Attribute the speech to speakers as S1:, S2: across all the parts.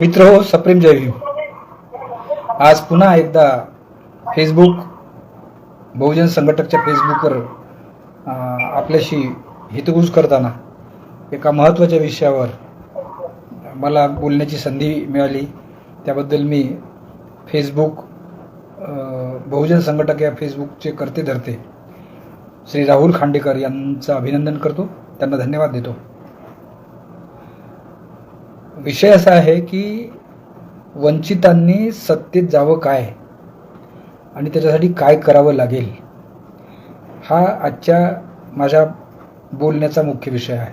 S1: मित्र हो सप्रेम जय भीम. आज पुन्हा एकदा फेसबुक बहुजन संघटकच्या फेसबुकवर आपल्याशी हितगुज करताना एका महत्त्वाच्या विषयावर मला बोलण्याची संधी मिळाली. त्याबद्दल मी फेसबुक बहुजन संघटक या फेसबुकचे करते धरते श्री राहुल खांडेकर यांचं अभिनंदन करतो. त्यांना धन्यवाद देतो. विषय असा आहे की वंचितांनी सत्तेत जावं काय? आणि त्याच्यासाठी काय करावं लागेल? हा आजच्या माझ्या बोलण्याचा मुख्य विषय आहे.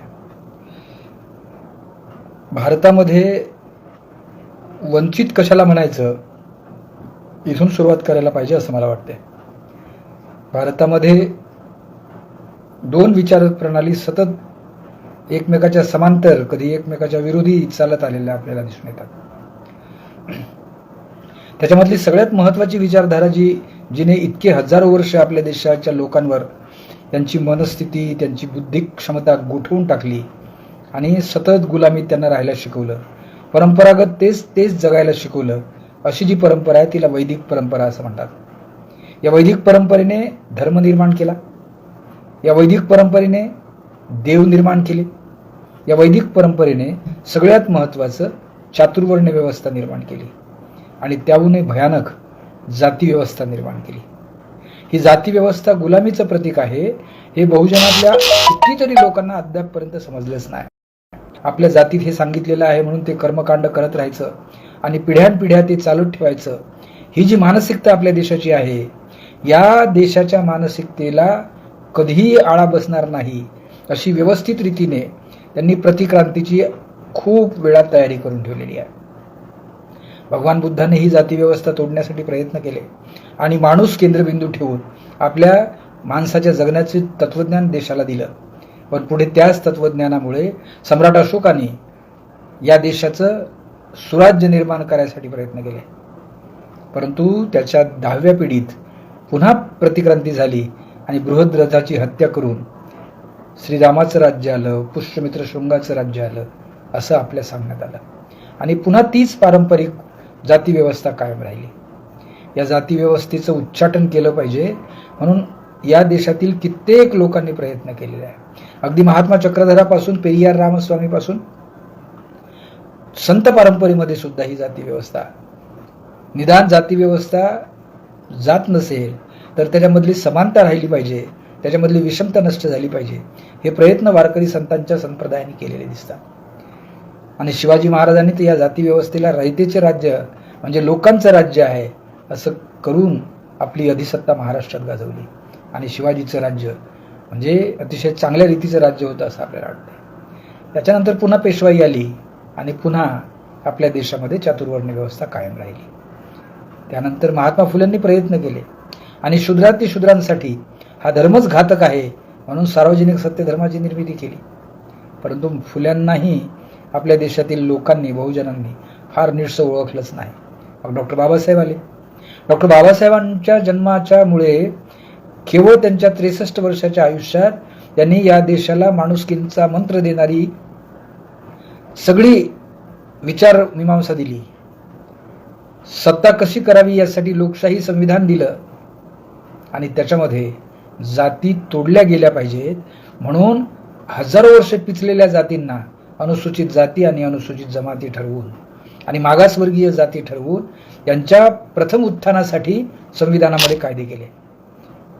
S1: भारतामध्ये वंचित कशाला म्हणायचं? इथून सुरुवात करायला पाहिजे असं मला वाटते भारतामध्ये दोन विचार प्रणाली सतत एकमेकाच्या समांतर कधी एकमेकाच्या विरोधी चालत आलेल्या आपल्याला दिसून येतात. त्याच्यामधली सगळ्यात महत्त्वाची विचारधारा जी जिने इतके हजारो वर्ष आपल्या देशाच्या लोकांवर त्यांची मनस्थिती त्यांची बुद्धिक क्षमता गोठवून टाकली आणि सतत गुलामीत त्यांना राहायला शिकवलं. परंपरागत तेच तेच जगायला शिकवलं अशी जी परंपरा आहे तिला वैदिक परंपरा असं म्हणतात. या वैदिक परंपरेने धर्म निर्माण केला. या वैदिक परंपरेने देव निर्माण केले. या वैदिक परंपरेने सगळ्यात महत्त्वाचं चातुर्वर्ण व्यवस्था निर्माण केली. आणि त्याहूनही भयानक जाती व्यवस्था निर्माण केली. ही जाती व्यवस्था गुलामीचं प्रतीक आहे हे बहुजनातल्या कितीतरी लोकांना अद्यापपर्यंत समजलंच नाही. आपल्या जातीत हे सांगितलेलं आहे म्हणून ते कर्मकांड करत राहायचं आणि पिढ्यानपिढ्या ते चालू ठेवायचं. ही जी मानसिकता आपल्या देशाची आहे या देशाच्या मानसिकतेला कधीही आळा बसणार नाही. अशी व्यवस्थित रीतीने त्यांनी प्रतिक्रांतीची खूप वेळा तयारी करून ठेवलेली आहे. भगवान बुद्धाने ही जाती व्यवस्था तोडण्यासाठी प्रयत्न केले आणि माणूस केंद्रबिंदू ठेवून आपल्या माणसाच्या जगण्याचे तत्वज्ञान देशाला दिलं. पण पुढे त्याच तत्वज्ञानामुळे सम्राट अशोकाने या देशाचं सुराज्य निर्माण करायसाठी प्रयत्न केले. परंतु त्याच्या दहाव्या पिढीत पुन्हा प्रतिक्रांती झाली आणि बृहद्रथाची हत्या करून श्रीरामाचं राज्य आलं पुष्यमित्र शृंगाचं राज्य आलं असं आपल्या सांगण्यात आलं. आणि पुन्हा तीच पारंपरिक जातीव्यवस्था कायम राहिली. या जातीव्यवस्थेचं उच्चाटन केलं पाहिजे म्हणून या देशातील कित्येक लोकांनी प्रयत्न केलेले आहे अगदी महात्मा चक्रधरापासून पेरियार रामस्वामीपासून संत परंपरेमध्ये सुद्धा ही जाती व्यवस्था निदान जाती व्यवस्था जात नसेल तर त्याच्यामधली समानता राहिली पाहिजे त्याच्यामधली विषमता नष्ट झाली पाहिजे. हे प्रयत्न वारकरी संतांच्या संप्रदायाने केलेले दिसतात. आणि शिवाजी महाराजांनी तर या जाती व्यवस्थेला रयतेचे राज्य म्हणजे लोकांचं राज्य आहे असं करून आपली अधिसत्ता महाराष्ट्रात गाजवली. आणि शिवाजीचं राज्य म्हणजे अतिशय चांगल्या रीतीचं राज्य होतं असं आपल्याला वाटतं त्याच्यानंतर पुन्हा पेशवाई आली आणि पुन्हा आपल्या देशामध्ये चातुर्वर्ण व्यवस्था कायम राहिली. त्यानंतर महात्मा फुलेंनी प्रयत्न केले. आणि शूद्राती शूद्रांसाठी हा धर्मच घातक आहे म्हणून सार्वजनिक सत्यधर्माची निर्मिती केली. परंतु फुल्यांनाही आपल्या देशातील लोकांनी बहुजनांनी फार नीटसं ओळखलंच नाही. मग डॉक्टर बाबासाहेब आले. डॉक्टर बाबासाहेबांच्या जन्माच्या मुळे केवळ त्यांच्या त्रेसष्ट वर्षाच्या आयुष्यात त्यांनी या देशाला माणुसकींचा मंत्र देणारी सगळी विचार मीमांसा दिली. सत्ता कशी करावी यासाठी लोकशाही संविधान दिलं आणि त्याच्यामध्ये जाती तोडल्या गेल्या पाहिजेत. म्हणून हजारो वर्ष पिचलेल्या जातींना अनुसूचित जाती आणि अनुसूचित जमाती ठरवून आणि मागासवर्गीय जाती ठरवून यांच्या प्रथम उत्थानासाठी संविधानामध्ये कायदे केले.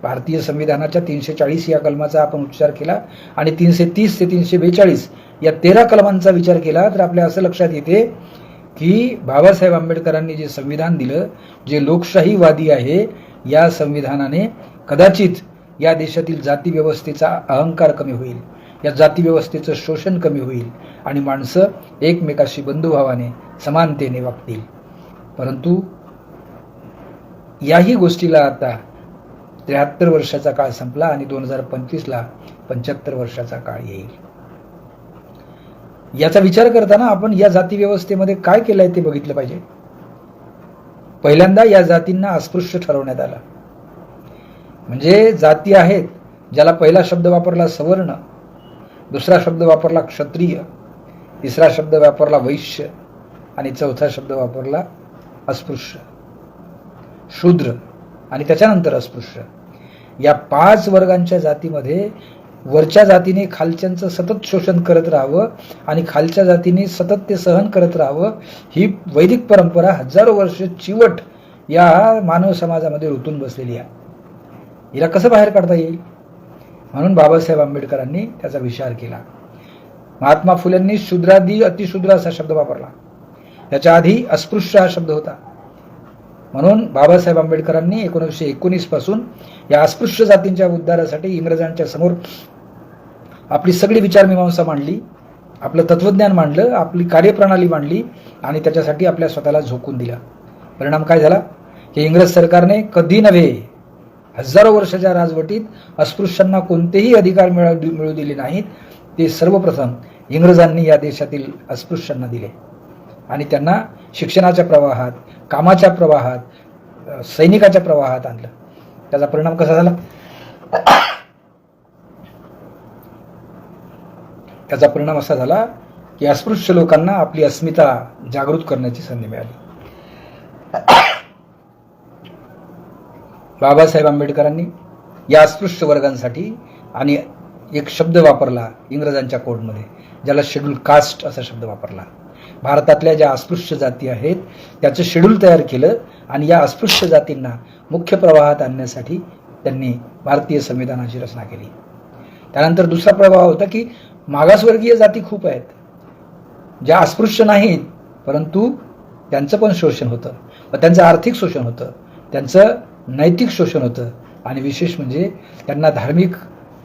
S1: भारतीय संविधानाच्या तीनशे चाळीस या कलमाचा आपण उच्चार केला आणि तीनशे तीस ते तीनशे बेचाळीस या तेरा कलमांचा विचार केला तर आपल्या असं लक्षात येते की बाबासाहेब आंबेडकरांनी जे संविधान दिलं जे लोकशाहीवादी आहे या संविधानाने कदाचित या देशातील जाती व्यवस्थेचा अहंकार कमी होईल. या जाती व्यवस्थेचं शोषण कमी होईल आणि माणसं एकमेकाशी बंधुभावाने समानतेने वागतील. परंतु याही गोष्टीला आता त्र्याहत्तर वर्षाचा काळ संपला आणि दोन हजार पंचवीसला पंच्याहत्तर वर्षाचा काळ येईल. याचा विचार करताना आपण या जाती व्यवस्थेमध्ये काय केलं आहे ते बघितलं पाहिजे. पहिल्यांदा या जातींना अस्पृश्य ठरवण्यात आलं. म्हणजे जाती आहेत ज्याला पहिला शब्द वापरला सवर्ण दुसरा शब्द वापरला क्षत्रिय तिसरा शब्द वापरला वैश्य आणि चौथा शब्द वापरला अस्पृश्य. शूद्र आणि त्याच्यानंतर अस्पृश्य. या पाच वर्गांच्या जातीमध्ये वरच्या जातीने खालच्यांचं सतत शोषण करत राहावं आणि खालच्या जातीने सतत ते सहन करत राहावं ही वैदिक परंपरा हजारो वर्ष चिवट या मानव समाजामध्ये रुतून बसलेली आहे. हिला कसं बाहेर काढता येईल? म्हणून बाबासाहेब आंबेडकरांनी त्याचा विचार केला. महात्मा फुलेंनी शूद्रादी अतिशूद्र असा शब्द वापरला. त्याच्या आधी अस्पृश्य हा शब्द होता. म्हणून बाबासाहेब आंबेडकरांनी एकोणीसशे एकोणीसपासून या अस्पृश्य जातींच्या उद्धारासाठी इंग्रजांच्या समोर आपली सगळी विचारमीमांसा मांडली आपलं तत्वज्ञान मांडलं आपली कार्यप्रणाली मांडली आणि त्याच्यासाठी आपल्या स्वतःला झोकून दिला. परिणाम काय झाला? की इंग्रज सरकारने कधी नव्हे हजारो वर्षाच्या राजवटीत अस्पृश्यांना कोणतेही अधिकार मिळू मिळू दिले नाहीत. ते सर्वप्रथम इंग्रजांनी या देशातील अस्पृश्यांना दिले. आणि त्यांना शिक्षणाच्या प्रवाहात कामाच्या प्रवाहात सैनिकाच्या प्रवाहात आणलं. त्याचा परिणाम कसा झाला? त्याचा परिणाम असा झाला की अस्पृश्य लोकांना आपली अस्मिता जागृत करण्याची संधी मिळाली. बाबासाहेब आंबेडकरांनी या अस्पृश्य वर्गांसाठी आणि एक शब्द वापरला इंग्रजांच्या कोडमध्ये ज्याला शेड्यूल कास्ट असा शब्द वापरला. भारतातल्या ज्या अस्पृश्य जाती आहेत त्याचं शेड्यूल तयार केलं आणि या अस्पृश्य जातींना मुख्य प्रवाहात आणण्यासाठी त्यांनी भारतीय संविधानाची रचना केली. त्यानंतर दुसरा प्रभाव होता की मागासवर्गीय जाती खूप आहेत. ज्या अस्पृश्य नाहीत परंतु त्यांचं पण शोषण होतं. व त्यांचं आर्थिक शोषण होतं. त्यांचं नैतिक शोषण होतं. आणि विशेष म्हणजे त्यांना धार्मिक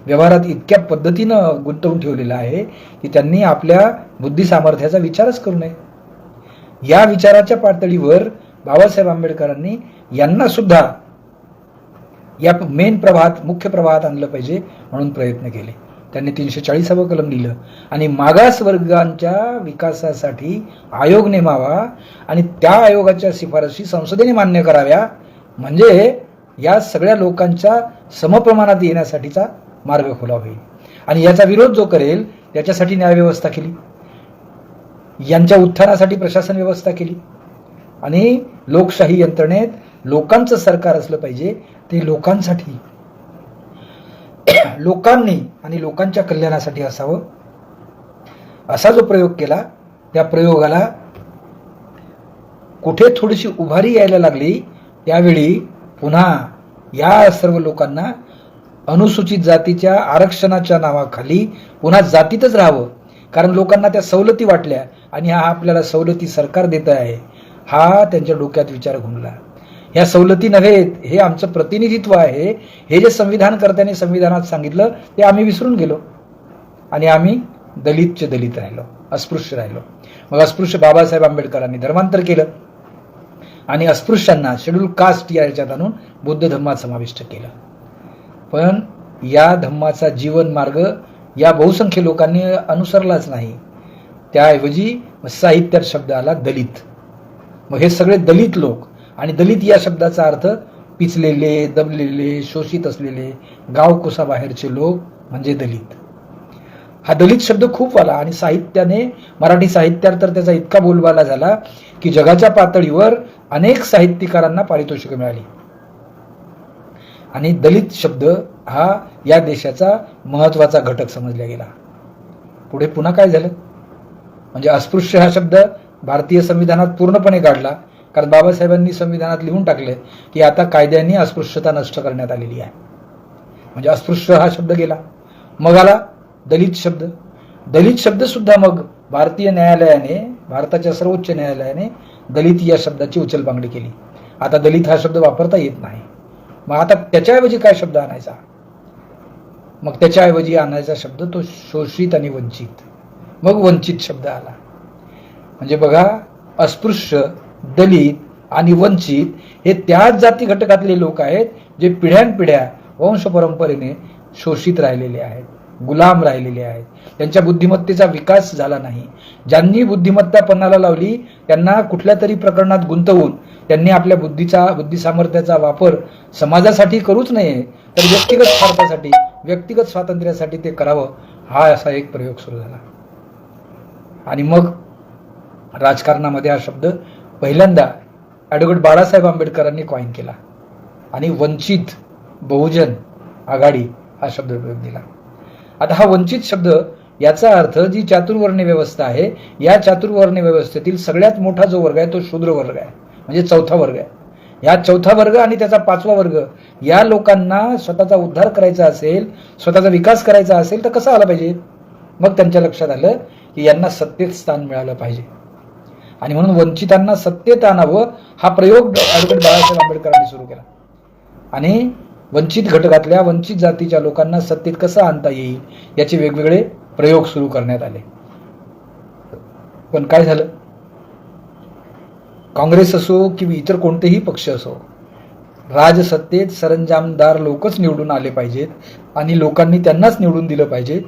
S1: व्यवहारात इतक्या पद्धतीनं गुंतवून ठेवलेलं आहे की त्यांनी आपल्या बुद्धिसामर्थ्याचा विचारच करू नये. या विचाराच्या पातळीवर बाबासाहेब आंबेडकरांनी यांना सुद्धा या मेन प्रवाहात मुख्य प्रवाहात आणलं पाहिजे म्हणून प्रयत्न केले. त्यांनी तीनशे चाळीसावं कलम लिहिलं. आणि मागास वर्गांच्या विकासासाठी आयोग नेमावा आणि त्या आयोगाच्या शिफारशी संसदेने मान्य कराव्या म्हणजे या सगळ्या लोकांच्या समप्रमाणात येण्यासाठीचा मार्ग खुला होईल. आणि याचा विरोध जो करेल त्याच्यासाठी न्यायव्यवस्था केली. यांच्या उत्थानासाठी प्रशासन व्यवस्था केली. आणि लोकशाही यंत्रणेत लोकांचं सरकार असलं पाहिजे ते लोकांसाठी लोकांनी आणि लोकांच्या कल्याणासाठी असावं. असा जो प्रयोग केला त्या प्रयोगाला कुठे थोडीशी उभारी यायला लागली त्यावेळी पुन्हा या सर्व लोकांना अनुसूचित जातीच्या आरक्षणाच्या नावाखाली पुन्हा जातीतच राहावं. कारण लोकांना त्या सवलती वाटल्या आणि हा आपल्याला सवलती सरकार देत आहे. हा त्यांच्या डोक्यात विचार घुमला. ह्या सवलती नव्हेत हे आमचं प्रतिनिधित्व आहे. हे जे संविधानकर्त्यांनी संविधानात सांगितलं ते आम्ही विसरून गेलो. आणि आम्ही दलितचे दलित राहिलो अस्पृश्य राहिलो. मग अस्पृश्य बाबासाहेब आंबेडकरांनी धर्मांतर केलं. आणि अस्पृश्यांना शेड्यूल कास्ट या याच्यात आणून बौद्ध धर्मात समाविष्ट केलं. पण या धम्माचा जीवन मार्ग या बहुसंख्य लोकांनी अनुसरलाच नाही. त्याऐवजी साहित्यात शब्द आला दलित. मग हे सगळे दलित लोक आणि दलित या शब्दाचा अर्थ पिचलेले दबलेले शोषित असलेले गावकुसाबाहेरचे लोक म्हणजे दलित. हा दलित शब्द खूप आला आणि साहित्याने मराठी साहित्यात तर त्याचा इतका बोलबाला झाला की जगाच्या पातळीवर अनेक साहित्यकारांना पारितोषिकं मिळाली. आणि दलित शब्द हा या देशाचा महत्त्वाचा घटक समजला गेला. पुढे पुन्हा काय झालं? म्हणजे अस्पृश्य हा शब्द भारतीय संविधानात पूर्णपणे काढला कारण बाबासाहेबांनी संविधानात लिहून टाकले की आता कायद्यांनी अस्पृश्यता नष्ट करण्यात आलेली आहे. म्हणजे अस्पृश्य हा शब्द गेला. मग आला दलित शब्द. दलित शब्द सुद्धा मग भारतीय न्यायालयाने भारताच्या सर्वोच्च न्यायालयाने दलित या शब्दाची उचलबांगडी केली. आता दलित हा शब्द वापरता येत नाही. मग आता त्याच्याऐवजी काय शब्द आणायचा? मग त्याच्याऐवजी आणायचा शब्द तो शोषित आणि वंचित. मग वंचित शब्द आला. म्हणजे बघा अस्पृश्य दलित आणि वंचित हे त्याच जाती घटकातले लोक आहेत जे पिढ्यानपिढ्या वंश परंपरेने शोषित राहिलेले आहेत. गुलाम राहिलेले आहेत. त्यांच्या बुद्धिमत्तेचा विकास झाला नाही. ज्यांनी बुद्धिमत्ता पणाला लावली त्यांना कुठल्या तरी प्रकरणात गुंतवून त्यांनी आपल्या बुद्धीचा बुद्धिसामर्थ्याचा वापर समाजासाठी करूच नये तर व्यक्तिगत स्वार्थासाठी व्यक्तिगत स्वातंत्र्यासाठी ते करावं हा असा एक प्रयोग सुरू झाला. आणि मग राजकारणामध्ये हा शब्द पहिल्यांदा ॲडव्होकेट बाळासाहेब आंबेडकरांनी कॉईन केला. आणि वंचित बहुजन आघाडी हा शब्द प्रयोग दिला. आता हा वंचित शब्द याचा अर्थ जी चातुर्वर्णी व्यवस्था आहे या चातुर्वर्ण व्यवस्थेतील सगळ्यात मोठा जो वर्ग आहे तो शूद्र वर्ग आहे म्हणजे चौथा वर्ग आहे. या चौथा वर्ग आणि त्याचा पाचवा वर्ग या लोकांना स्वतःचा उद्धार करायचा असेल स्वतःचा विकास करायचा असेल तर कसं आला पाहिजे? मग त्यांच्या लक्षात आलं की यांना सत्तेत स्थान मिळालं पाहिजे. आणि म्हणून वंचितांना सत्तेत आणावं हा प्रयोग ॲडव्होकेट बाळासाहेब आंबेडकरांनी सुरू केला. आणि वंचित घटकातल्या वंचित जातीच्या लोकांना सत्तेत कसं आणता येईल याचे वेगवेगळे प्रयोग सुरू करण्यात आले. पण काय झालं? काँग्रेस असो किंवा इतर कोणतेही पक्ष असो राजसत्तेत सरंजामदार लोकच निवडून आले पाहिजेत आणि लोकांनी त्यांनाच निवडून दिलं पाहिजे.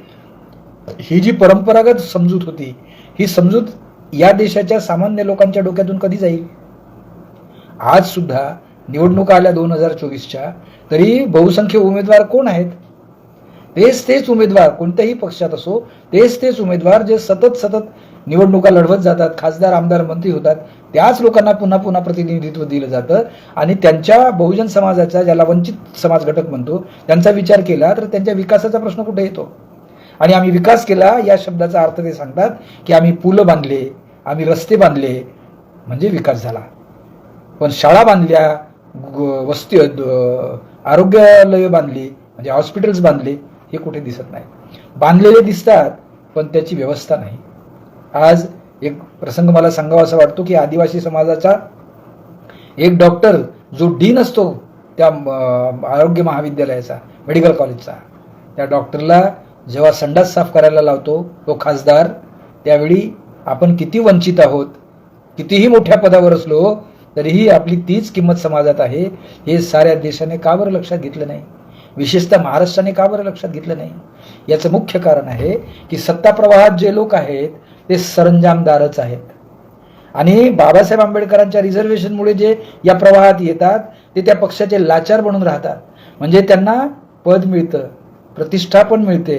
S1: ही जी परंपरागत समजूत होती ही समजूत या देशाच्या सामान्य लोकांच्या डोक्यातून कधी जाईल? आज सुद्धा निवडणुका आल्या दोन हजार चोवीसच्या तरी बहुसंख्य उमेदवार कोण आहेत? तेच तेच उमेदवार कोणत्याही पक्षात असो तेच तेच उमेदवार जे सतत सतत निवडणुका लढवत जातात खासदार आमदार मंत्री होतात त्याच लोकांना पुन्हा पुन्हा प्रतिनिधित्व दिलं जातं. आणि त्यांच्या बहुजन समाजाचा ज्याला वंचित समाज घटक म्हणतो त्यांचा विचार केला तर त्यांच्या विकासाचा प्रश्न कुठे येतो? आणि आम्ही विकास केला या शब्दाचा अर्थ ते सांगतात की आम्ही पुलं बांधले आम्ही रस्ते बांधले म्हणजे विकास झाला. पण शाळा बांधल्या वस्ती आरोग्यालय बांधली म्हणजे हॉस्पिटल्स बांधले हे कुठे दिसत नाही बांधलेले दिसतात पण त्याची व्यवस्था नाही. आज एक प्रसंग मला सांगावा असा वाटतो की आदिवासी समाजाचा एक डॉक्टर जो डीन असतो त्या आरोग्य महाविद्यालयाचा मेडिकल कॉलेजचा त्या डॉक्टरला जेव्हा संडास साफ करायला लावतो तो खासदार त्यावेळी आपण किती वंचित आहोत कितीही मोठ्या पदावर असलो तरीही आपली तीच किंमत समाजात आहे हे साऱ्या देशाने का बरं लक्षात घेतलं नाही? विशेषतः महाराष्ट्राने का बरं लक्षात घेतलं नाही? याचं मुख्य कारण आहे की सत्ता प्रवाहात जे लोक आहेत ते सरंजामदारच आहेत. आणि बाबासाहेब आंबेडकरांच्या रिझर्वेशनमुळे जे या प्रवाहात येतात ते त्या पक्षाचे लाचार बनून राहतात. म्हणजे त्यांना पद मिळतं प्रतिष्ठा पण मिळते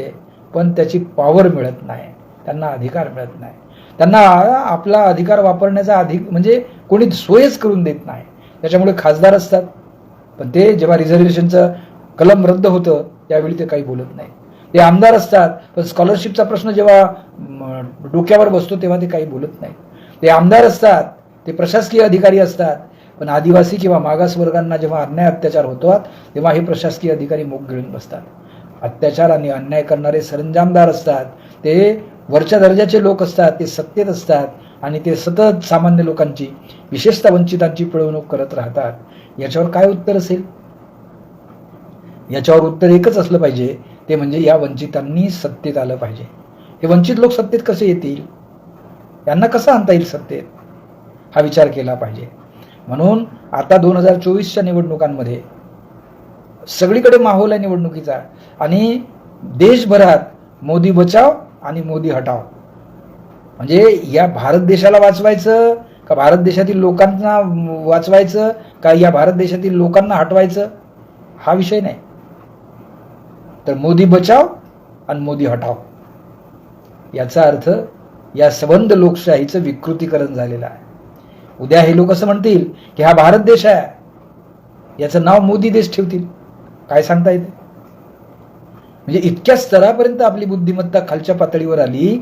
S1: पण त्याची पॉवर मिळत नाही त्यांना अधिकार मिळत नाही. त्यांना आपला अधिकार वापरण्याचा अधिक म्हणजे कोणी सोयच करून देत नाही. त्याच्यामुळे खासदार असतात. पण ते जेव्हा रिझर्वेशनचं कलम रद्द होतं त्यावेळी ते काही बोलत नाही. ते आमदार असतात पण स्कॉलरशिपचा प्रश्न जेव्हा डोक्यावर बसतो तेव्हा ते काही बोलत नाही. ते आमदार असतात ते प्रशासकीय अधिकारी असतात पण आदिवासी किंवा मागास वर्गांना जेव्हा अन्याय अत्याचार होतात तेव्हा हे प्रशासकीय अधिकारी मोग गिळून बसतात. अत्याचार आणि अन्याय करणारे सरंजामदार असतात ते वरच्या दर्जाचे लोक असतात ते सत्तेत असतात आणि ते सतत सामान्य लोकांची विशेषतः वंचितांची पिळवणूक करत राहतात. याच्यावर काय उत्तर असेल? याच्यावर उत्तर एकच असलं पाहिजे ते म्हणजे या वंचितांनी सत्तेत आलं पाहिजे. हे वंचित लोक सत्तेत कसे येतील? यांना कसं आणता येईल सत्तेत? हा विचार केला पाहिजे. म्हणून आता दोन हजार चोवीसच्या निवडणुकांमध्ये सगळीकडे माहोल आहे निवडणुकीचा. आणि देशभरात मोदी बचाव आणि मोदी हटाव. म्हणजे या भारत देशाला वाचवायचं का भारत देशातील लोकांना वाचवायचं का या भारत देशातील लोकांना हटवायचं? हा विषय नाही. तर मोदी बचाव आणि मोदी हटाव. याचा अर्थ या सबंध लोकशाहीचं विकृतीकरण झालेलं आहे. उद्या हे लोक असं म्हणतील की हा भारत देश आहे. याचं नाव मोदी देश ठेवतील. काय सांगता येते? म्हणजे इतक्या स्तरापर्यंत आपली बुद्धिमत्ता खालच्या पातळीवर आली.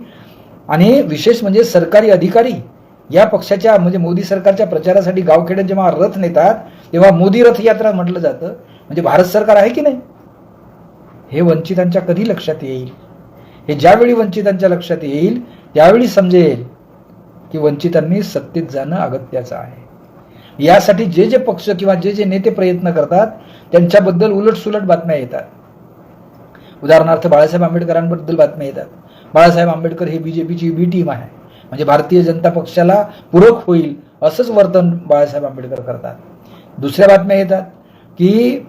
S1: आणि विशेष म्हणजे सरकारी अधिकारी या पक्षाच्या म्हणजे मोदी सरकारच्या प्रचारासाठी गावखेड्यात जेव्हा रथ नेतात तेव्हा मोदी रथ यात्रा म्हटलं जातं. म्हणजे भारत सरकार आहे की नाही? हे वंचितांच्या कधी लक्षात येईल? हे ज्यावेळी वंचितांच्या लक्षात येईल त्यावेळी समजेल की वंचितांनी सत्तेत जाणं अगत्याचं आहे. यासाठी जे जे पक्ष किंवा जे जे नेते प्रयत्न करतात त्यांच्याबद्दल उलटसुलट बातम्या येतात. उदाहरणार्थ बाळासाहेब आंबेडकरांबद्दल बातम्या येतात. बाळासाहेब आंबेडकर हे बीजेपीची बी टीम आहे. म्हणजे भारतीय जनता पक्षाला पूरक होईल असंच वर्तन बाळासाहेब आंबेडकर करतात. दुसऱ्या बातम्या येतात की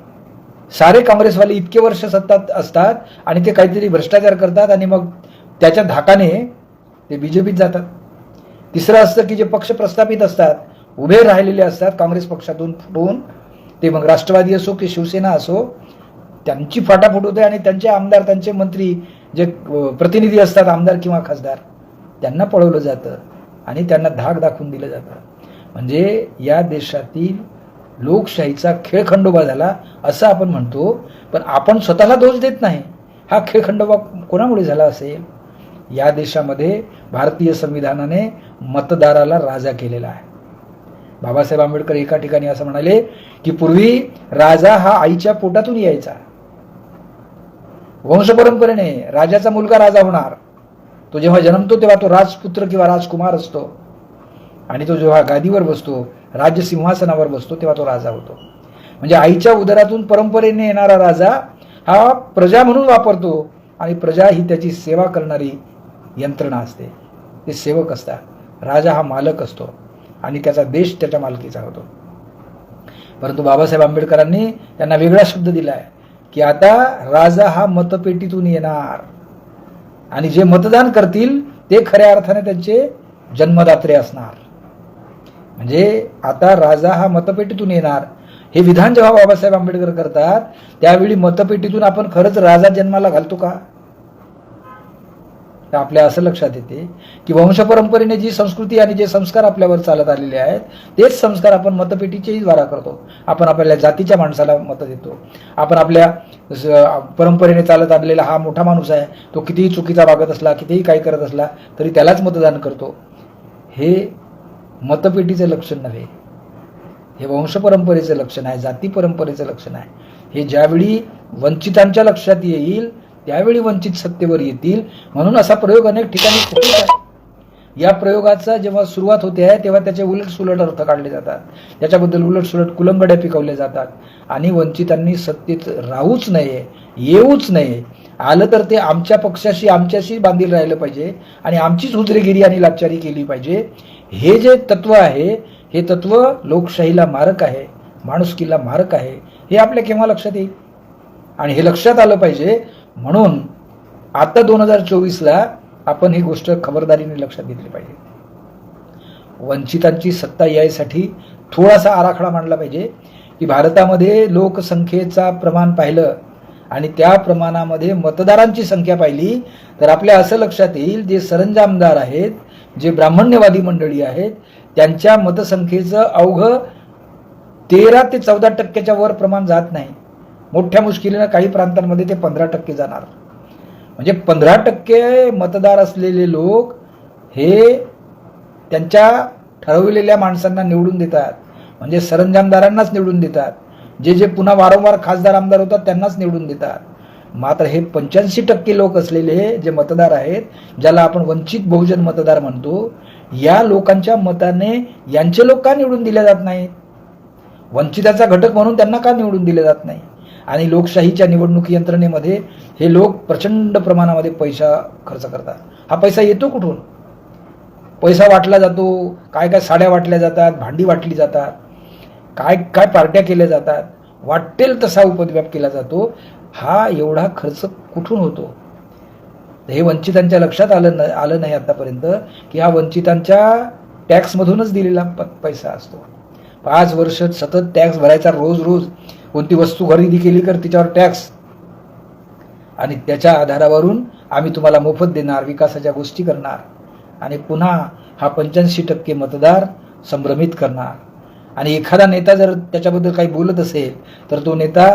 S1: सारे काँग्रेसवाले इतके वर्ष सत्तात असतात आणि ते काहीतरी भ्रष्टाचार करतात आणि मग त्याच्या धाकाने ते बीजेपीत जातात. तिसरं असतं की जे पक्ष प्रस्थापित असतात उभे राहिलेले असतात काँग्रेस पक्षातून फुटून ते मग राष्ट्रवादी असो की शिवसेना असो त्यांची फाटाफूट होते आणि त्यांचे आमदार त्यांचे मंत्री जे प्रतिनिधी असतात आमदार किंवा खासदार त्यांना पळवलं जातं आणि त्यांना धाक दाखवून दिलं जातं. म्हणजे या देशातील लोकशाहीचा खेळ खंडोबा झाला असं आपण म्हणतो. पण आपण स्वतःला दोष देत नाही. हा खेळ खंडोबा कोणामुळे झाला असेल? या देशामध्ये भारतीय संविधानाने मतदाराला राजा केलेला आहे. बाबासाहेब आंबेडकर एका ठिकाणी असं म्हणाले की पूर्वी राजा हा आईच्या पोटातून यायचा. वंशपरंपरेने राजाचा मुलगा राजा होणार. तो जेव्हा जन्मतो तेव्हा तो राजपुत्र किंवा राजकुमार असतो. आणि तो जेव्हा गादीवर बसतो राज्य सिंहासनावर बसतो तेव्हा तो राजा होतो. म्हणजे आईच्या उदरातून परंपरेने येणारा राजा हा प्रजा म्हणून वापरतो आणि प्रजा ही त्याची सेवा करणारी यंत्रणा असते. ते सेवक असतात. राजा हा मालक असतो आणि त्याचा देश त्याच्या मालकीचा होतो. परंतु बाबासाहेब आंबेडकरांनी त्यांना वेगळा शब्द दिला आहे की आता राजा हा मतपेटीतून येणार. आणि जे मतदान करतील ते खऱ्या अर्थाने त्यांचे जन्मदात्रे असणार. म्हणजे आता राजा हा मतपेटीतून येणार. हे विधान जेव्हा बाबासाहेब आंबेडकर करतात त्यावेळी मतपेटीतून आपण खरंच राजा जन्माला घालतो का? तर आपल्या असं लक्षात येते की वंशपरंपरेने जी संस्कृती आणि जे संस्कार आपल्यावर चालत आलेले आहेत तेच संस्कार आपण मतपेटीच्याही द्वारा करतो. आपण आपल्या जातीच्या माणसाला मत देतो. आपण आपल्या परंपरेने चालत आलेला हा मोठा माणूस आहे तो कितीही चुकीचा वागत असला कितीही काही करत असला तरी त्यालाच मतदान करतो. हे मतपेटीचं लक्षण नव्हे. हे वंशपरंपरेचं लक्षण आहे जाती परंपरेचं लक्षण आहे. हे ज्यावेळी वंचितांच्या लक्षात येईल त्यावेळी वंचित सत्तेवर येतील. म्हणून असा प्रयोग अनेक ठिकाणी होत आहे. या प्रयोगाचा जेव्हा सुरुवात होते आहे तेव्हा त्याचे उलट सुलट अर्थ काढले जातात. त्याच्याबद्दल उलट सुलट कुलंगड्या पिकवल्या जातात. आणि वंचितांनी सत्तेत राहूच नये येऊच नये. आलं तर ते आमच्या पक्षाशी आमच्याशी बांधील राहिलं पाहिजे. आणि आमचीच हुजरेगिरी आणि लाचारी केली पाहिजे. हे जे तत्व आहे हे तत्व लोकशाहीला मारक आहे माणुसकीला मारक आहे. हे आपल्या केव्हा लक्षात येईल? आणि हे लक्षात आलं पाहिजे म्हणून आता दोन हजार चोवीसला आपण ही गोष्ट खबरदारीने लक्षात घेतली पाहिजे. वंचितांची सत्ता यायसाठी थोडासा आराखडा मांडला पाहिजे की भारतामध्ये लोकसंख्येचा प्रमाण पाहिलं आणि त्या प्रमाणामध्ये मतदारांची संख्या पाहिली तर आपल्या असं लक्षात येईल जे सरंजामदार आहेत जे ब्राह्मण्यवादी मंडळी आहेत त्यांच्या मतसंख्येचं अवघं तेरा ते चौदा टक्क्याच्या वर प्रमाण जात नाही. मोठ्या मुश्किलीनं काही प्रांतांमध्ये ते पंधरा टक्के जाणार. म्हणजे पंधरा टक्के मतदार असलेले लोक हे त्यांच्या ठरवलेल्या माणसांना निवडून देतात. म्हणजे सरंजामदारांनाच निवडून देतात. जे जे पुन्हा वारंवार खासदार आमदार होतात त्यांनाच निवडून देतात. मात्र हे पंच्याऐंशी टक्के लोक असलेले जे मतदार आहेत ज्याला आपण वंचित बहुजन मतदार म्हणतो या लोकांच्या मताने यांचे लोक का निवडून दिले जात नाहीत? वंचिताचा घटक म्हणून त्यांना का निवडून दिले जात नाही आणि लोकशाहीच्या निवडणूक यंत्रणेमध्ये हे लोक प्रचंड प्रमाणामध्ये पैसा खर्च करतात. हा पैसा येतो कुठून? पैसा वाटला जातो काय काय साड्या वाटल्या जातात भांडी वाटली जातात काय काय पार्ट्या केल्या जातात वाटेल तसा उपद्व्याप केला जातो हा एवढा खर्च कुठून होतो? हे वंचितांच्या लक्षात आलं न आलं नाही आतापर्यंत की हा वंचितांच्या टॅक्समधूनच दिलेला प पैसा असतो. पाच वर्ष सतत टॅक्स भरायचा रोज रोज कोणती वस्तू खरेदी केली तर तिच्यावर टॅक्स. आणि त्याच्या आधारावरून आम्ही तुम्हाला मोफत देणार विकासाच्या गोष्टी करणार. आणि पुन्हा हा पंच्याऐंशी टक्के मतदार संभ्रमित करणार. आणि एखादा नेता जर त्याच्याबद्दल काही बोलत असेल तर तो नेता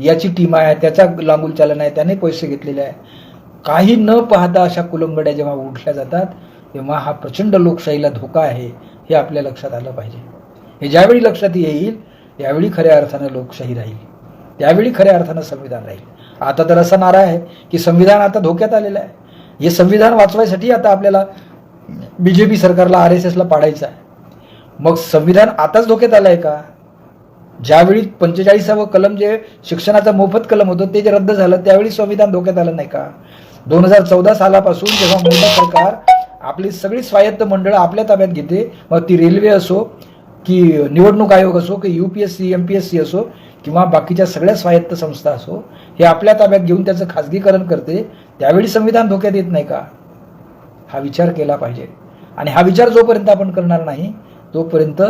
S1: याची टीम आहे त्याचा लांगुल चालन आहे त्याने पैसे घेतलेले आहे. काही न पाहता अशा कुलंगड्या जेव्हा उठल्या जातात तेव्हा हा प्रचंड लोकशाहीला धोका आहे हे आपल्या लक्षात आलं पाहिजे. हे ज्यावेळी लक्षात येईल यावेळी खऱ्या अर्थानं लोकशाही राहील. त्यावेळी खऱ्या अर्थानं संविधान राहील. आता तर असा नारा आहे की संविधान आता धोक्यात आलेलं आहे. हे संविधान वाचवायसाठी आता आपल्याला बी जे पी सरकारला आर एस एसला पाडायचं आहे. मग संविधान आताच धोक्यात आलं आहे का? ज्यावेळी पंचेचाळीसावं कलम जे शिक्षणाचा मोफत कलम होतं ते जे रद्द झालं त्यावेळी संविधान धोक्यात आलं नाही का? दोन हजार चौदा सालापासून जेव्हा मोदी सरकार आपली सगळी स्वायत्त मंडळं आपल्या ताब्यात घेते मग ती रेल्वे असो की निवडणूक आयोग असो की U P S C M P S C असो किंवा बाकीच्या सगळ्या स्वायत्त संस्था असो हे आपल्या ताब्यात घेऊन त्याचं खाजगीकरण करते त्यावेळी संविधान धोक्यात येत नाही का? हा विचार केला पाहिजे. आणि हा विचार जोपर्यंत आपण करणार नाही तोपर्यंत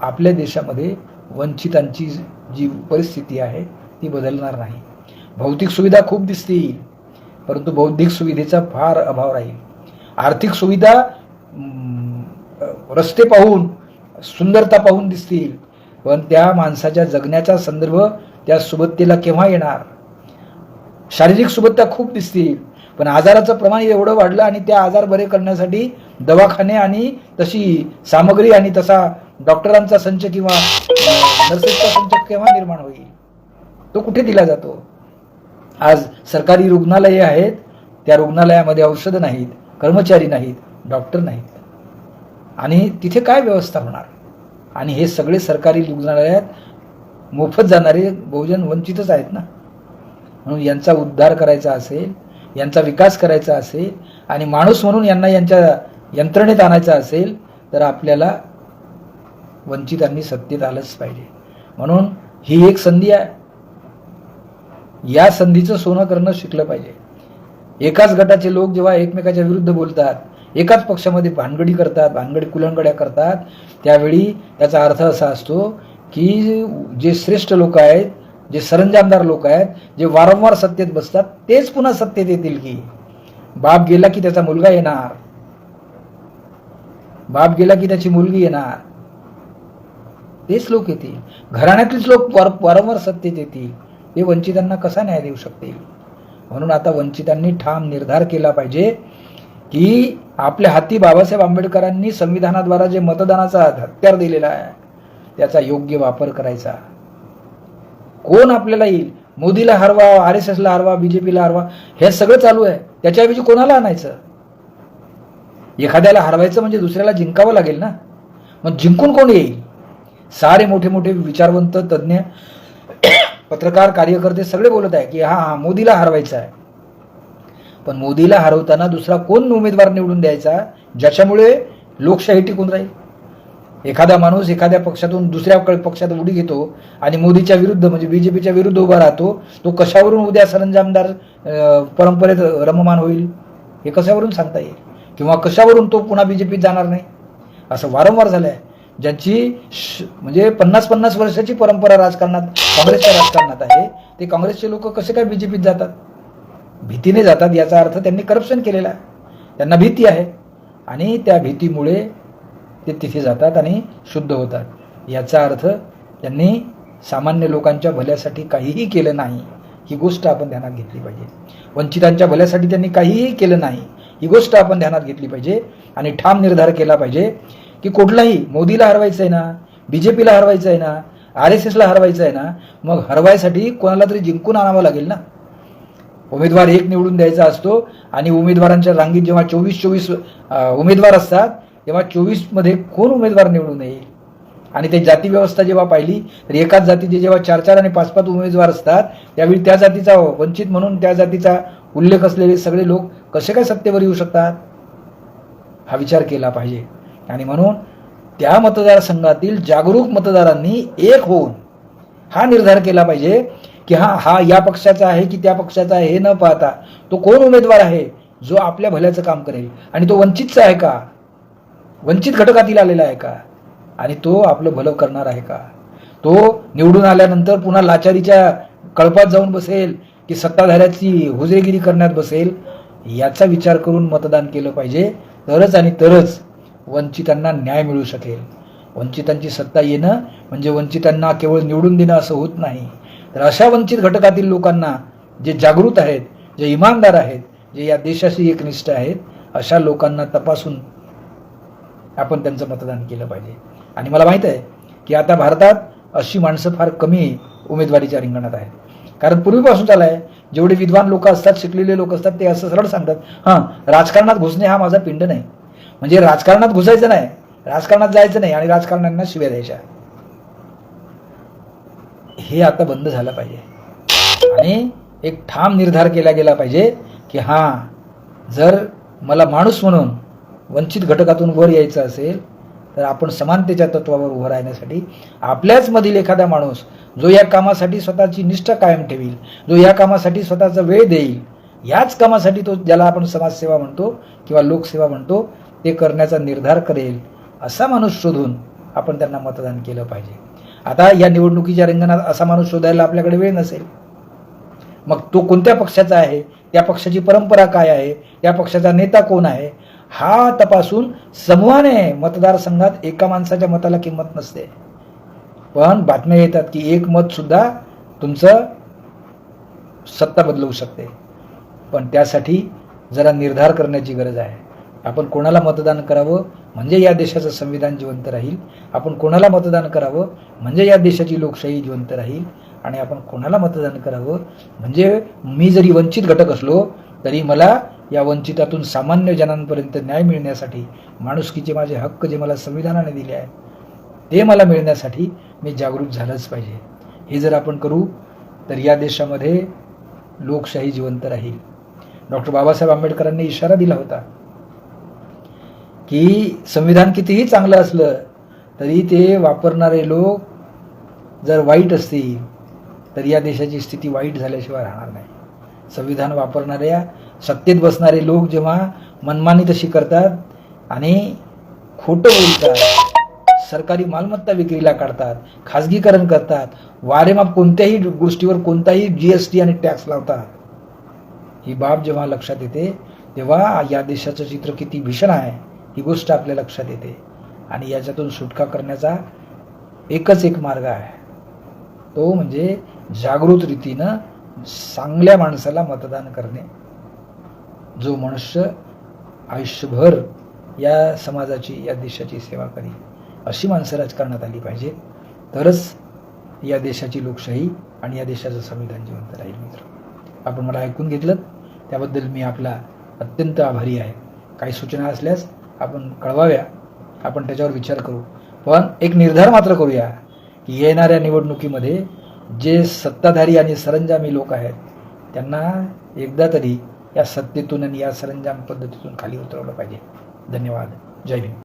S1: आपल्या देशामध्ये वंचितांची जी परिस्थिती आहे ती बदलणार नाही. भौतिक सुविधा खूप दिसतील परंतु बौद्धिक सुविधेचा फार अभाव राहील. आर्थिक सुविधा रस्ते पाहून सुंदरता पाहून दिसतील. पण त्या माणसाच्या जगण्याचा संदर्भ त्या सुबत्तेला केव्हा येणार? शारीरिक सुबत्ता खूप दिसतील पण आजाराचं प्रमाण एवढं वाढलं आणि त्या आजार बरे करण्यासाठी दवाखाने आणि तशी सामग्री आणि तसा डॉक्टरांचा संच किंवा नर्सेसचा संच केव्हा निर्माण होईल? तो कुठे दिला जातो? आज सरकारी रुग्णालये आहेत त्या रुग्णालयामध्ये औषधं नाहीत कर्मचारी नाहीत डॉक्टर नाहीत. आणि तिथे काय व्यवस्था होणार? आणि हे सगळे सरकारी रुग्णालयात मोफत जाणारे बहुजन वंचितच आहेत ना. म्हणून यांचा उद्धार करायचा असेल यांचा विकास करायचा असेल आणि माणूस म्हणून यांना यांच्या यंत्रणेत आणायचा असेल तर आपल्याला वंचितांनी सत्तेत आलंच पाहिजे. म्हणून ही एक संधी आहे. या संधीचं सोनं करणं शिकलं पाहिजे. एकाच गटाचे लोक जेव्हा एकमेकाच्या विरुद्ध बोलतात एकाच पक्षामध्ये भानगडी करतात भानगडी कुलंगड्या करतात. त्यावेळी त्याचा अर्थ असा असतो की जे श्रेष्ठ लोक आहेत जे सरंजामदार लोक आहेत जे वारंवार सत्तेत बसतात तेच पुन्हा सत्तेत येतील की. बाप गेला की त्याचा मुलगा येणार. बाप गेला की त्याची मुलगी येणार. तेच लोक येतील. घराण्यातलेच लोक वार वारंवार सत्तेत येतील. हे वंचितांना कसा न्याय देऊ शकतील? म्हणून आता वंचितांनी ठाम निर्धार केला पाहिजे. की आपल्या हाती बाबासाहेब आंबेडकरांनी संविधानाद्वारा जे मतदानाचा हत्यार दिलेला आहे त्याचा योग्य वापर करायचा. कोण आपल्याला येईल? मोदीला हरवा आर एस एसला हरवा बीजेपीला हरवा हे सगळं चालू आहे. त्याच्याऐवजी कोणाला आणायचं? एखाद्याला हरवायचं म्हणजे दुसऱ्याला जिंकावं लागेल ना? मग जिंकून कोण येईल? सारे मोठे मोठे विचारवंत तज्ज्ञ पत्रकार कार्यकर्ते सगळे बोलत आहे की हा हा मोदीला हरवायचं आहे. पण मोदीला हरवताना दुसरा कोण उमेदवार निवडून द्यायचा? ज्याच्यामुळे लोकशाही टिकून राहील. एखादा माणूस एखाद्या पक्षातून दुसऱ्या पक्षात उडी घेतो आणि मोदीच्या विरुद्ध म्हणजे बीजेपीच्या विरुद्ध उभा राहतो तो कशावरून उद्या सरंजामदार परंपरेत रममान होईल? हे कशावरून सांगता येईल? किंवा कशावरून तो पुन्हा बीजेपीत जाणार नाही? असं वारंवार झालं आहे ज्यांची श- म्हणजे पन्नास पन्नास वर्षाची परंपरा राजकारणात काँग्रेसच्या राजकारणात आहे ते काँग्रेसचे लोक कसे काय बीजेपीत जातात? भीतीने जातात याचा अर्थ त्यांनी करप्शन केलेला आहे. त्यांना भीती आहे. आणि त्या भीतीमुळे ते तिथे जातात आणि शुद्ध होतात. याचा अर्थ त्यांनी सामान्य लोकांच्या भल्यासाठी काहीही केलं नाही. ही गोष्ट आपण ध्यानात घेतली पाहिजे. वंचितांच्या भल्यासाठी त्यांनी काहीही केलं नाही. ही गोष्ट आपण ध्यानात घेतली पाहिजे. आणि ठाम निर्धार केला पाहिजे की कुठलाही मोदीला हरवायचं आहे ना बी जे पीला हरवायचं आहे ना आर एस एसला हरवायचं आहे ना मग हरवायसाठी कोणाला तरी जिंकून आणावं लागेल ना? उमेदवार एक निवडून द्यायचा असतो आणि उमेदवारांच्या रांगीत जेव्हा चोवीस चोवीस उमेदवार असतात तेव्हा चोवीसमध्ये कोण उमेदवार निवडून येईल? आणि ते जाती व्यवस्था जेव्हा पाहिली तर एकाच जातीचे जेव्हा चार चार आणि पाच पाच उमेदवार असतात त्यावेळी त्या जातीचा वंचित म्हणून त्या जातीचा उल्लेख असलेले सगळे लोक कसे काय सत्तेवर येऊ शकतात? हा विचार केला पाहिजे. आणि म्हणून त्या मतदारसंघातील जागरूक मतदारांनी एक होऊन हा निर्धार केला पाहिजे की हा हा या पक्षाचा आहे की त्या पक्षाचा आहे हे न पाहता तो कोण उमेदवार आहे जो आपल्या भल्याचं काम करेल? आणि तो वंचितचा आहे का? वंचित घटकातील आलेला आहे का? आणि तो आपलं भलं करणार आहे का? तो निवडून आल्यानंतर पुन्हा लाचारीच्या कळपात जाऊन बसेल की सत्ताधाऱ्याची हुजरेगिरी करण्यात बसेल याचा विचार करून मतदान केलं पाहिजे. तरच आणि तरच वंचितांना न्याय मिळू शकेल. वंचितांची सत्ता येणं म्हणजे वंचितांना केवळ निवडून देणं असं होत नाही. तर अशा वंचित घटकातील लोकांना जे जागृत आहेत जे इमानदार आहेत जे या देशाशी एकनिष्ठ आहेत अशा लोकांना तपासून आपण त्यांचं मतदान केलं पाहिजे. आणि मला माहीत आहे की आता भारतात अशी माणसं फार कमी उमेदवारीच्या रिंगणात आहेत. कारण पूर्वीपासून झालं आहे जेवढे विद्वान लोक असतात शिकलेले लोक असतात ते असं सरळ सांगतात हां राजकारणात घुसणे हा माझा पिंड नाही. म्हणजे राजकारणात घुसायचं नाही राजकारणात जायचं नाही आणि राजकारण्यांना शिव्या द्यायच्या. हे आता बंद झालं पाहिजे. आणि एक ठाम निर्धार केला गेला पाहिजे की हां जर मला माणूस म्हणून वंचित घटकातून वर यायचं असेल तर आपण समानतेच्या तत्वावर उभं राहण्यासाठी आपल्याचमधील एखादा माणूस जो या कामासाठी स्वतःची निष्ठा कायम ठेवील जो या कामासाठी स्वतःचा वेळ देईल याच कामासाठी तो ज्याला आपण समाजसेवा म्हणतो किंवा लोकसेवा म्हणतो ते करण्याचा निर्धार करेल असा माणूस शोधून आपण त्यांना मतदान केलं पाहिजे. आता या निवडणुकीच्या रिंगणात असा माणूस शोधायला आपल्याकडे वेळ नसेल. मग तो कोणत्या पक्षाचा आहे? या पक्षाची परंपरा काय आहे? या पक्षाचा नेता कोण आहे? हा तपासून समूहाने मतदारसंघात एका माणसाच्या मताला किंमत नसते. पण बातम्या येतात की एक मत सुद्धा तुमचं सत्ता बदलवू शकते. पण त्यासाठी जरा निर्धार करण्याची गरज आहे. आपण कोणाला मतदान करावं? म्हणजे या देशाचं संविधान जिवंत राहील. आपण कोणाला मतदान करावं? म्हणजे या देशाची लोकशाही जिवंत राहील. आणि आपण कोणाला मतदान करावं? म्हणजे मी जरी वंचित घटक असलो तरी मला या वंचितातून सामान्य जनांपर्यंत न्याय मिळण्यासाठी माणुसकीचे माझे हक्क जे मला संविधानाने दिले आहे ते मला मिळण्यासाठी मी जागरूक झालंच पाहिजे. हे जर आपण करू तर या देशामध्ये लोकशाही जिवंत राहील. डॉक्टर बाबासाहेब आंबेडकरांनी इशारा दिला होता की संविधान कितीही चांगलं असलं तरी ते वापरणारे लोक जर वाईट असतील तर या देशाची स्थिती वाईट झाल्याशिवाय राहणार नाही. संविधान वापरणाऱ्या सत्तेत बसणारे लोक जेव्हा मनमानी तशी करतात आणि खोटं बोलतात सरकारी मालमत्ता विक्रीला काढतात खाजगीकरण करतात वारेमाप कोणत्याही गोष्टीवर कोणताही जी एस टी आणि टॅक्स लावतात ही बाब जेव्हा लक्षात येते तेव्हा या देशाचं चित्र किती भीषण आहे. ही गोष्ट आपल्या लक्षात येते. आणि याच्यातून सुटका करण्याचा एकच एक मार्ग आहे. तो म्हणजे जागृत रीतीनं चांगल्या माणसाला मतदान करणे. जो मनुष्य आयुष्यभर या समाजाची या देशाची सेवा करी अशी माणसं राजकारणात आली पाहिजे. तरच या देशाची लोकशाही आणि या देशाचं संविधान जिवंत राहील मित्र. आपण मला ऐकून घेतलं त्याबद्दल मी आपला अत्यंत आभारी आहे. काही सूचना असल्यास आपण कळवाव्या आपण त्याच्यावर विचार करू. पण एक निर्धार मात्र करूया की येणाऱ्या निवडणुकीमध्ये जे सत्ताधारी आणि सरंजामी लोक आहेत त्यांना एकदा तरी या सत्तेतून आणि या सरंजाम पद्धतीतून खाली उतरवलं पाहिजे. धन्यवाद. जय हिंद